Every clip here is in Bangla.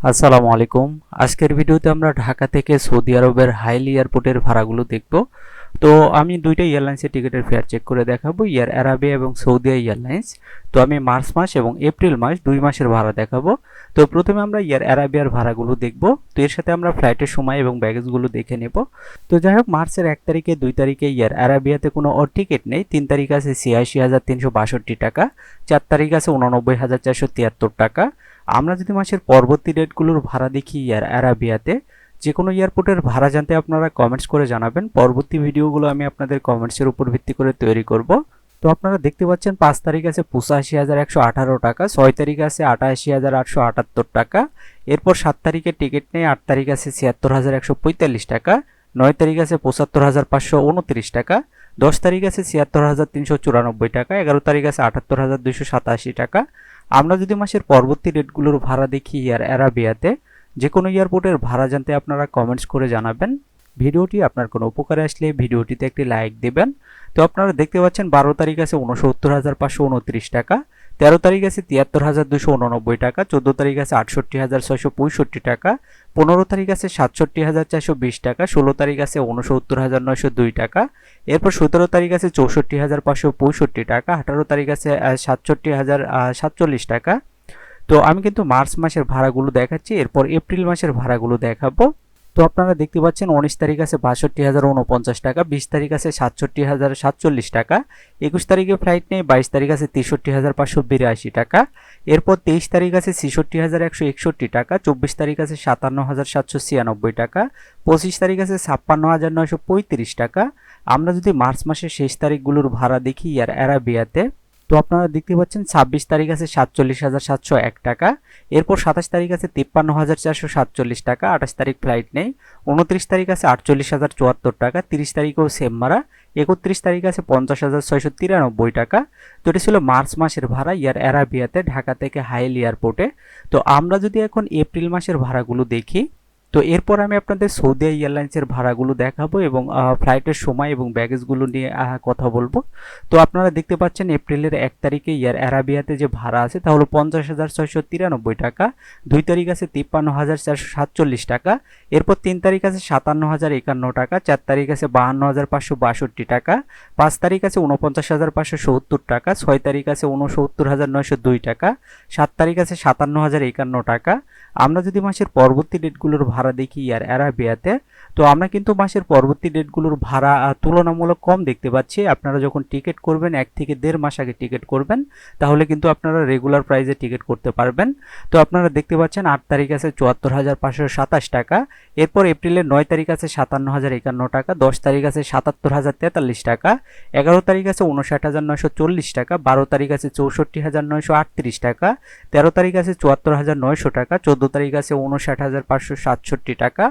আসসালামু আলাইকুম। আজকের ভিডিওতে আমরা ঢাকা থেকে সৌদি আরবের হাইলি এয়ারপোর্টের ভাড়াগুলো দেখব। তো আমি দুইটা এয়ারলাইন্সের টিকিটের ফেয়ার চেক করে দেখাবো ইয়ার অ্যারাবিয়া এবং সৌদিয়া এয়ারলাইন্স তো আমি মার্চ মাস এবং এপ্রিল মাস দুই মাসের ভাড়া দেখাবো। তো প্রথমে আমরা ইয়ার অ্যারাবিয়ার ভাড়াগুলো দেখব। তো এর সাথে আমরা ফ্লাইটের সময় এবং ব্যাগেজগুলো দেখে নেব। তো যাই হোক, মার্চের এক তারিখে দুই তারিখে ইয়ার অ্যারাবিয়াতে কোনো অ টিকিট নেই। তিন তারিখ আছে ছিয়াশি হাজার তিনশো বাষট্টি টাকা। চার তারিখ আছে উননব্বই হাজার চারশো তিয়াত্তর টাকা। আমরা যদি মাসের পরবর্তী ডেটগুলোর ভাড়া দেখি ইয়ার অ্যারাবিয়াতে যে কোনো এয়ারপোর্টের ভাড়া জানতে আপনারা কমেন্টস করে জানাবেন। পরবর্তী ভিডিওগুলো আমি আপনাদের কমেন্টসের উপর ভিত্তি করে তৈরি করব। তো আপনারা দেখতে পাচ্ছেন, পাঁচ তারিখ আছে পঁচাশি হাজার একশো আঠারো টাকা, ছয় তারিখ আছে আটাশি হাজার আটশো আটাত্তর টাকা, এরপর সাত তারিখে টিকিট নেই, আট তারিখ আছে ছিয়াত্তর হাজার একশো পঁয়তাল্লিশ টাকা, নয় তারিখ আছে পঁচাত্তর হাজার পাঁচশো উনত্রিশ টাকা, দশ তারিখ আছে ছিয়াত্তর হাজার তিনশো চুরানব্বই টাকা, এগারো তারিখ আছে আটাত্তর হাজার দুইশো সাতাশি টাকা। আমরা যদি মাসের পরবর্তী ডেটগুলোর ভাড়া দেখি ইয়ার অ্যারাবিয়াতে যে কোনো এয়ারপোর্টের ভাড়া জানতে আপনারা কমেন্টস করে জানাবেন। ভিডিওটি আপনার কোনো উপকারে আসলে ভিডিওটিতে একটি লাইক দেবেন। তো আপনারা দেখতে পাচ্ছেন বারো তারিখ আছে উনসত্তর হাজার পাঁচশো উনত্রিশ টাকা, তেরো তারিখ আছে তিয়াত্তর হাজার দুশো উননব্বই টাকা, চোদ্দ তারিখ আছে আটষট্টি হাজার ছয়শো পঁয়ষট্টি টাকা, পনেরো তারিখ আছে সাতষট্টি হাজার চারশো বিশ টাকা, ষোলো তারিখ আছে উনসত্তর হাজার নয়শো দুই টাকা, এরপর সতেরো তারিখ আছে চৌষট্টি হাজার পাঁচশো পঁয়ষট্টি টাকা, আঠারো তারিখ আছে সাতষট্টি হাজার সাতচল্লিশ টাকা তো আমি কিন্তু মার্চ মাসের ভাড়াগুলো দেখাচ্ছি, এরপর এপ্রিল মাসের ভাড়াগুলো দেখাবো। তো আপনারা দেখতে পাচ্ছেন উনিশ তারিখ আছে বাষট্টি হাজার উনপঞ্চাশ টাকা, বিশ তারিখ আছে সাতষট্টি হাজার সাতচল্লিশ টাকা, একুশ তারিখে ফ্লাইট নেই, বাইশ তারিখ আছে তেষট্টি হাজার পাঁচশো বিরাশি টাকা, এরপর তেইশ তারিখ আছে ছেষট্টি হাজার একশো একষট্টি টাকা, চব্বিশ তারিখ আছে সাতান্ন হাজার সাতশো ছিয়ানব্বই টাকা, পঁচিশ তারিখ আছে ছাপ্পান্ন হাজার নয়শো পঁয়ত্রিশ টাকা। আমরা যদি মার্চ মাসের শেষ তারিখগুলোর ভাড়া দেখি ইয়ার অ্যারাবিয়াতে তো আপনারা দেখতে পাচ্ছেন, ছাব্বিশ তারিখ আছে সাতচল্লিশ হাজার সাতশো এক টাকা। এরপর সাতাশ তারিখ আছে তিপ্পান্ন হাজার চারশো সাতচল্লিশ টাকা, আঠাশ তারিখ ফ্লাইট নেই। উনত্রিশ তারিখ আছে আটচল্লিশ হাজার চুয়াত্তর টাকা, তিরিশ তারিখেও সেম মারা। একত্রিশ তারিখ আছে পঞ্চাশ হাজার ছয়শো তিরানব্বই টাকা। তো এটি ছিল মার্চ মাসের ভাড়া, ইয়ার অ্যারাবিয়াতে, ঢাকা থেকে হাইল এয়ারপোর্টে। তো আমরা যদি এখন এপ্রিল মাসের ভাড়াগুলো দেখি তো এরপর আমি আপনাদের সৌদি এয়ারলাইন্সের ভাড়াগুলো দেখাবো এবং ফ্লাইটের সময় এবং ব্যাগেজগুলো নিয়ে কথা বলব। তো আপনারা দেখতে পাচ্ছেন এপ্রিলের এক তারিখে ইয়ার অ্যারাবিয়াতে যে ভাড়া আছে তা হলো পঞ্চাশ হাজার ছয়শো তিরানব্বই টাকা, দুই তারিখ আছে তিপ্পান্ন হাজার চারশো সাতচল্লিশ টাকা, এরপর তিন তারিখ আছে সাতান্ন হাজার একান্ন টাকা, চার তারিখ আছে বাহান্ন হাজার পাঁচশো বাষট্টি টাকা, পাঁচ তারিখ আছে উনপঞ্চাশ হাজার পাঁচশো সত্তর টাকা, ছয় তারিখ আছে উনসত্তর হাজার নয়শো দুই টাকা, সাত তারিখ আছে সাতান্ন হাজার একান্ন টাকা। আমরা যদি মাসের পরবর্তী ডেটগুলোর ভাড়া দেখি ইয়ার অ্যারাবিয়াতে। তো আমরা কিন্তু মাসের পরবর্তী ডেটগুলোর ভাড়া তুলনামূলক কম দেখতে পাচ্ছি। আপনারা যখন টিকিট করবেন, এক থেকে দেড় মাস আগে টিকিট করবেন, তাহলে কিন্তু আপনারা রেগুলার প্রাইসে টিকিট করতে পারবেন। তো আপনারা দেখতে পাচ্ছেন, আট তারিখ আছে চুয়াত্তর হাজার পাঁচশো সাতাশ টাকা, এরপর এপ্রিলের নয় তারিখ আছে সাতান্ন হাজার একান্ন টাকা, দশ তারিখ আছে সাতাত্তর হাজার তেতাল্লিশ টাকা, এগারো তারিখ আছে উনষাট হাজার নয়শো চল্লিশ টাকা, বারো তারিখ আছে চৌষট্টি হাজার নয়শো আটত্রিশ টাকা, তেরো তারিখ আছে চুয়াত্তর হাজার নয়শো টাকা, চোদ্দ তারিখ আছে উনষাট হাজার পাঁচশো সাতষট্টি টাকা।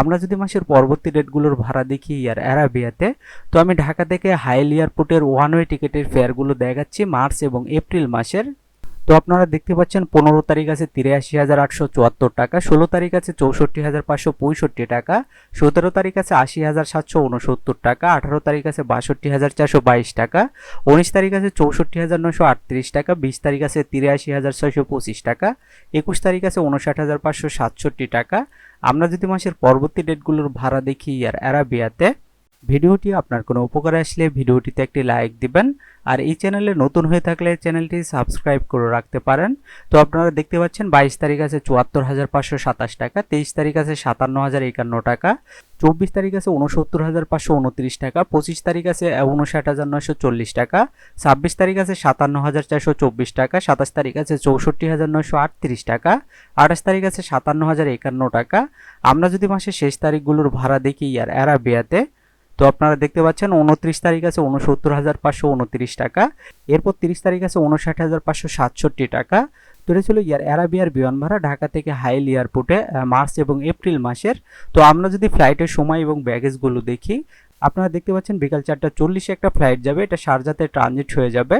আমরা যদি মাসের পরবর্তী ডেটগুলোর ভাড়া দেখি ইয়ার অ্যারাবিয়াতে, তো আমি ঢাকা থেকে হাইল এয়ারপোর্টের ওয়ান ওয়ে টিকিটের ফেয়ারগুলো দেখাচ্ছি, মার্চ এবং এপ্রিল মাসের তো আপনারা দেখতে পাচ্ছেন পনেরো তারিখ আছে তিরাশি হাজার আটশো চুয়াত্তর টাকা, ষোলো তারিখ আছে চৌষট্টি হাজার পাঁচশো পঁয়ষট্টি টাকা, সতেরো তারিখ আছে আশি হাজার সাতশো উনসত্তর টাকা, আঠারো তারিখ আছে বাষট্টি হাজার চারশো বাইশ টাকা, উনিশ তারিখ আছে চৌষট্টি হাজার নশো আটত্রিশ টাকা, বিশ তারিখ আছে তিরাশি হাজার ছয়শো পঁচিশ টাকা, একুশ তারিখ আছে উনষাট হাজার পাঁচশো সাতষট্টি টাকা। আমরা যদি মাসের পরবর্তী ডেটগুলোর ভাড়া দেখি আর অ্যারাবিয়াতে ভিডিওটি আপনার কোনো উপকারে আসলে ভিডিওটিতে একটি লাইক দিবেন। আর এই চ্যানেলে নতুন হয়ে থাকলে চ্যানেলটি সাবস্ক্রাইব করে রাখতে পারেন। তো আপনারা দেখতে পাচ্ছেন বাইশ তারিখ আছে চুয়াত্তর হাজার পাঁচশো সাতাশ টাকা, তেইশ তারিখ আছে সাতান্ন হাজার একান্ন টাকা, চব্বিশ তারিখ আছে উনসত্তর হাজার পাঁচশো উনত্রিশ টাকা, পঁচিশ তারিখ আছে উনষাট হাজার নয়শো চল্লিশ টাকা, ছাব্বিশ তারিখ আছে সাতান্ন হাজার চারশো চব্বিশ টাকা, সাতাশ তারিখ আছে চৌষট্টি হাজার নয়শো আটত্রিশ টাকা, আঠাশ তারিখ আছে সাতান্ন হাজার একান্ন টাকা। আমরা যদি মাসের শেষ তারিখগুলোর ভাড়া দেখি আর অ্যারাবিয়াতে তো আপনারা দেখতে পাচ্ছেন উনত্রিশ তারিখ আছে উনসত্তর হাজার পাঁচশো উনত্রিশ টাকা, এরপর তিরিশ তারিখ আছে উনষাট হাজার পাঁচশো সাতষট্টি টাকা। তো এটা ছিল ইয়ার অ্যারাবিয়ার বিমান ভাড়া ঢাকা থেকে হাইল এয়ারপোর্টে মার্চ এবং এপ্রিল মাসের। তো আমরা যদি ফ্লাইটের সময় এবং ব্যাগেজগুলো দেখি, আপনারা দেখতে পাচ্ছেন বিকাল চারটা চল্লিশে একটা ফ্লাইট যাবে, এটা সারজাতে ট্রানজিট হয়ে যাবে।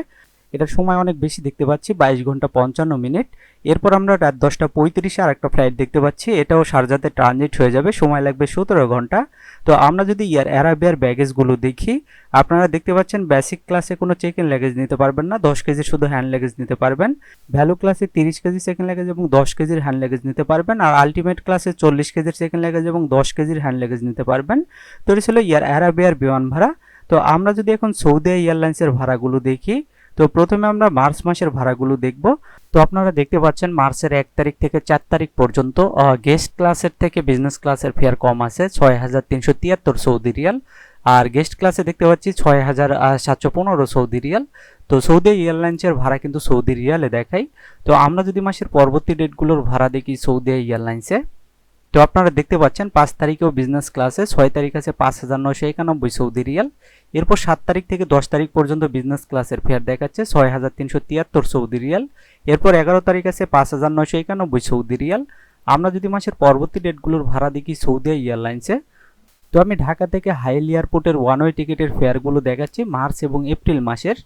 এটার সময় অনেক বেশি দেখতে পাচ্ছি, বাইশ ঘণ্টা পঞ্চান্ন মিনিট। এরপর আমরা রাত দশটা পঁয়ত্রিশে আর একটা ফ্লাইট দেখতে পাচ্ছি, এটাও সারজাতে ট্রানজিট হয়ে যাবে, সময় লাগবে সতেরো ঘণ্টা। তো আমরা যদি ইয়ার অ্যারাবিয়ার ব্যাগেজগুলো দেখি, আপনারা দেখতে পাচ্ছেন বেসিক ক্লাসে কোনো চেক ইন নিতে পারবেন না, দশ কেজি শুধু হ্যান্ড ল্যাগেজ নিতে পারবেন। ভ্যালু ক্লাসে তিরিশ কেজি সেকেন্ড ল্যাগেজ এবং দশ কেজির হ্যান্ড ল্যাগেজ নিতে পারবেন, আর আলটিমেট ক্লাসে চল্লিশ কেজির সেকেন্ড ল্যাগেজ এবং দশ কেজির হ্যান্ড ল্যাগেজ নিতে পারবেন। তো এটা ছিল ইয়ার অ্যারাবিয়ার বিমান ভাড়া তো আমরা যদি এখন সৌদি এয়ারলাইন্সের ভাড়াগুলো দেখি তো প্রথমে আমরা মার্চ মাসের ভাড়াগুলো দেখব। তো আপনারা দেখতে পাচ্ছেন মার্চের এক তারিখ থেকে চার তারিখ পর্যন্ত গেস্ট ক্লাসের থেকে বিজনেস ক্লাসের ফেয়ার কম আছে, ছয় হাজার তিনশো তিয়াত্তর সৌদি রিয়াল। আর গেস্ট ক্লাসে দেখতে পাচ্ছি ছয় হাজার সাতশো পনেরো সৌদি রিয়াল। তো সৌদি এয়ারলাইন্সের ভাড়া কিন্তু সৌদি রিয়ালে দেখাই। তো আমরা যদি মাসের পরবর্তী ডেটগুলোর ভাড়া দেখি সৌদি এয়ারলাইন্সে তো আপনারা দেখতে পাচ্ছেন, পাঁচ তারিখেও বিজনেস ক্লাসে ছয় তারিখ আছে পাঁচ হাজার নশো একানব্বই সৌদি রিয়াল। এরপর সাত তারিখ থেকে দশ তারিখ পর্যন্ত বিজনেস ক্লাসের ফেয়ার দেখাচ্ছে ছয় হাজার তিনশো তিয়াত্তর সৌদি রিয়াল। এরপর এগারো তারিখ আছে পাঁচ হাজার নশো একানব্বই সৌদি রিয়াল। আমরা যদি মাসের পরবর্তী ডেটগুলোর ভাড়া দেখি সৌদি এয়ারলাইন্সে, তো আমি ঢাকা থেকে হাইল এয়ারপোর্টের ওয়ান ওয়ে টিকিটের ফেয়ারগুলো দেখাচ্ছি, মার্চ এবং এপ্রিল মাসের।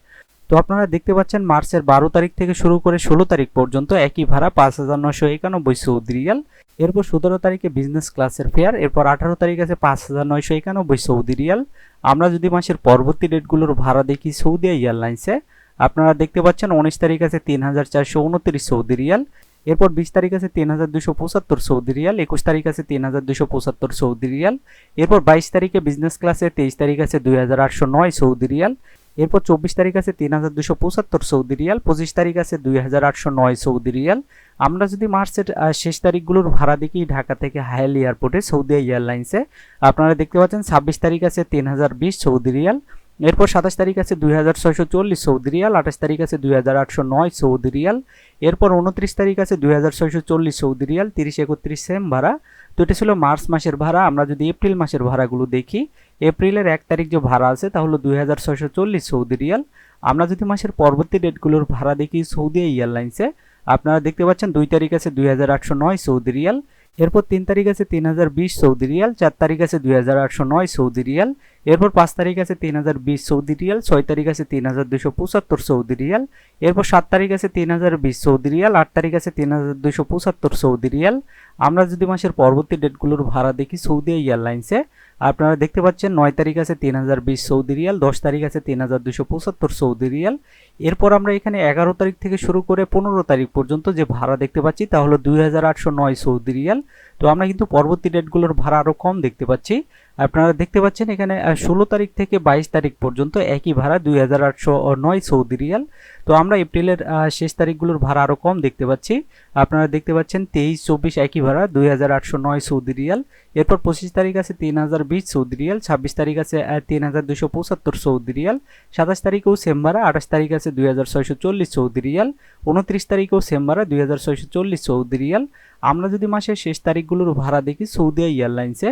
তো আপনারা দেখতে পাচ্ছেন মার্চের বারো তারিখ থেকে শুরু করে ষোলো তারিখ পর্যন্ত একই ভাড়া পাঁচ হাজার নশো একানব্বই সৌদি রিয়াল। এরপর সতেরো তারিখে বিজনেস ক্লাসের ফেয়ার এরপর আঠারো তারিখ আছে পাঁচ হাজার নয়শো একানব্বই সৌদি রিয়াল। আমরা যদি মাসের পরবর্তী ডেটগুলোর ভাড়া দেখি সৌদি এয়ারলাইন্সে, আপনারা দেখতে পাচ্ছেন উনিশ তারিখ আছে তিন হাজার চারশো উনত্রিশ সৌদি রিয়াল। এরপর বিশ তারিখ আছে তিন হাজার দুশো পঁচাত্তর সৌদি রিয়াল। একুশ তারিখ আছে তিন হাজার দুশো পঁচাত্তর সৌদি রিয়াল। এরপর বাইশ তারিখে বিজনেস ক্লাসে তেইশ তারিখ আছে দুই হাজার আটশো নয় সৌদি রিয়াল। এরপর চব্বিশ তারিখ আছে তিন হাজার দুশো পঁচাত্তর সৌদি রিয়াল, পঁচিশ তারিখ আছে দুই হাজার আটশো নয় সৌদি রিয়াল। আমরা যদি মার্চের শেষ তারিখগুলোর ভাড়া দেখি ঢাকা থেকে হায়াল এয়ারপোর্টে, সৌদি এয়ারলাইন্সে, আপনারা দেখতে পাচ্ছেন ছাব্বিশ তারিখ আছে তিন হাজার বিশ সৌদি রিয়াল এরপর সাতাশ তারিখ আছে দুই হাজার ছয়শো চল্লিশ সৌদি রিয়াল, আঠাশ তারিখ আছে দুই হাজার আটশো নয় সৌদি রিয়াল, এরপর উনত্রিশ তারিখ আছে দুই হাজার ছয়শো চল্লিশ সৌদি রিয়াল, তিরিশ, একত্রিশ সেম ভাড়া। তো এটা ছিল মার্চ মাসের ভাড়া, আমরা যদি এপ্রিল মাসের ভাড়াগুলো দেখি, এপ্রিলের এক তারিখ যে ভাড়া আছে তা হলো দুই হাজার ছয়শো চল্লিশ সৌদি রিয়াল। আমরা যদি মাসের পরবর্তী ডেটগুলোর ভাড়া দেখি সৌদি এয়ারলাইন্সে, আপনারা দেখতে পাচ্ছেন দুই তারিখ আছে দুই হাজার আটশো নয় সৌদি রিয়াল, এরপর তিন তারিখ আছে তিন হাজার বিশ সৌদি রিয়াল, চার তারিখ আছে দুই হাজার আটশো নয় সৌদি রিয়াল এরপর পাঁচ তারিখ আছে তিন হাজার বিশ সৌদি রিয়াল, ছয় তারিখ আছে তিন হাজার দুশো পঁচাত্তর সৌদি রিয়াল, এরপর সাত তারিখ আছে তিন হাজার বিশ সৌদি রিয়াল, আট তারিখ আছে তিন হাজার দুশো পঁচাত্তর সৌদি রিয়াল। আমরা যদি মাসের পরবর্তী ডেটগুলোর ভাড়া দেখি সৌদি এয়ারলাইন্সে, আপনারা দেখতে পাচ্ছেন নয় তারিখ আছে তিন হাজার বিশ সৌদি রিয়াল, দশ তারিখ আছে তিন হাজার দুশো পঁচাত্তর সৌদি রিয়াল। এরপর আমরা এখানে এগারো তারিখ থেকে শুরু করে পনেরো তারিখ পর্যন্ত যে ভাড়া দেখতে পাচ্ছি তা হলো দুই হাজার আটশো নয় সৌদি রিয়াল। তো আমরা কিন্তু পরবর্তী ডেটগুলোর ভাড়া আরও কম দেখতে পাচ্ছি। আপনারা দেখতে পাচ্ছেন এখানে ষোলো তারিখ থেকে বাইশ তারিখ পর্যন্ত একই ভাড়া দুই হাজার আটশো নয় সৌদি রিয়াল। তো আমরা এপ্রিলের শেষ তারিখগুলোর ভাড়া আরও কম দেখতে পাচ্ছি। আপনারা দেখতে পাচ্ছেন তেইশ, চব্বিশ একই ভাড়া দুই হাজার আটশো নয় সৌদি রিয়াল। এরপর পঁচিশ তারিখ আছে তিন হাজার বিশ সৌদি রিয়াল, ছাব্বিশ তারিখ আছে তিন হাজার দুশো পঁচাত্তর সৌদি রিয়াল। সাতাশ তারিখেও সেম ভাড়া, আঠাশ তারিখ আছে দুই হাজার ছয়শো চল্লিশ সৌদি রিয়াল। উনত্রিশ তারিখেও সেম ভাড়া দুই হাজার ছয়শো চল্লিশ সৌদি রিয়াল। আমরা যদি মাসের শেষ তারিখগুলোর ভাড়া দেখি সৌদি এয়ারলাইন্সে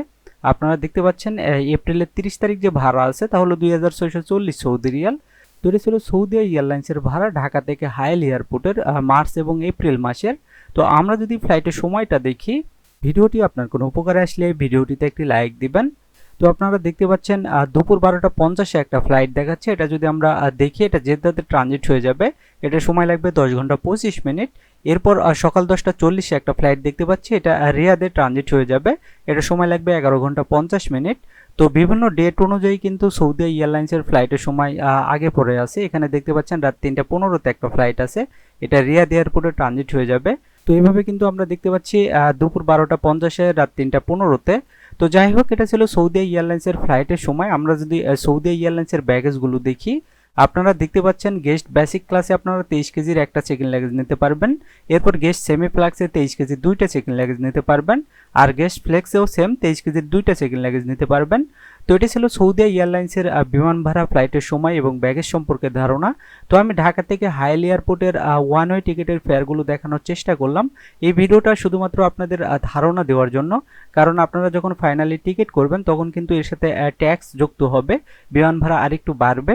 আপনারা দেখতে পাচ্ছেন এপ্রিলের তিরিশ তারিখ যে ভাড়া আছে তাহলে দুই হাজার ছয়শো চল্লিশ সৌদি রিয়াল। তৈরি ছিল সৌদি এয়ারলাইন্সের ভাড়া ঢাকা থেকে হায়েল এয়ারপোর্টের মার্চ এবং এপ্রিল মাসের। তো আমরা যদি ফ্লাইটের সময়টা দেখি, ভিডিওটি আপনার কোনো উপকারে আসলে ভিডিওটিতে একটি লাইক দিবেন। তো আপনারা দেখতে পাচ্ছেন দুপুর বারোটা পঞ্চাশে একটা ফ্লাইট দেখাচ্ছে। এটা যদি আমরা দেখি, এটা জেদ্দাতে ট্রানজিট হয়ে যাবে। এটা সময় লাগবে দশ ঘণ্টা পঁচিশ মিনিট। এরপর সকাল দশটা চল্লিশে একটা ফ্লাইট দেখতে পাচ্ছি। এটা রিয়াদে ট্রানজিট হয়ে যাবে। এটা সময় লাগবে এগারো ঘণ্টা পঞ্চাশ মিনিট। তো বিভিন্ন ডেট অনুযায়ী কিন্তু সৌদি এয়ারলাইন্সের ফ্লাইটের সময় আগে পড়ে আছে। এখানে দেখতে পাচ্ছেন, রাত তিনটা পনেরোতে একটা ফ্লাইট আছে। এটা রিয়াদ এয়ারপোর্টে ট্রানজিট হয়ে যাবে। তো এইভাবে কিন্তু আমরা দেখতে পাচ্ছি দুপুর বারোটা পঞ্চাশে, রাত তিনটা পনেরোতে। তো যাই হোক, এটা ছিল সৌদি এয়ারলাইন্সের ফ্লাইটের সময়। আমরা যদি সৌদি এয়ারলাইন্সের ব্যাগেজগুলো দেখি আপনারা দেখতে পাচ্ছেন গেস্ট বেসিক ক্লাসে আপনারা তেইশ কেজির একটা চেকিং লাগেজ নিতে পারবেন। এরপর গেস্ট সেমি ফ্লাক্সে তেইশ কেজির দুইটা চেকিং লাগেজ নিতে পারবেন। আর গেস্ট ফ্লেক্সেও সেম তেইশ কেজির দুইটা চেকিং লাগেজ নিতে পারবেন। তো এটি ছিল সৌদি এয়ারলাইন্সের বিমান ভাড়া ফ্লাইটের সময় এবং ব্যাগের সম্পর্কে ধারণা। তো আমি ঢাকা থেকে হাইল এয়ারপোর্টের ওয়ান ওয়ে টিকিটের ফেয়ারগুলো দেখানোর চেষ্টা করলাম। এই ভিডিওটা শুধুমাত্র আপনাদের ধারণা দেওয়ার জন্য। কারণ আপনারা যখন ফাইনালি টিকিট করবেন, তখন কিন্তু এর সাথে ট্যাক্স যুক্ত হবে। বিমান ভাড়া আরেকটু বাড়বে।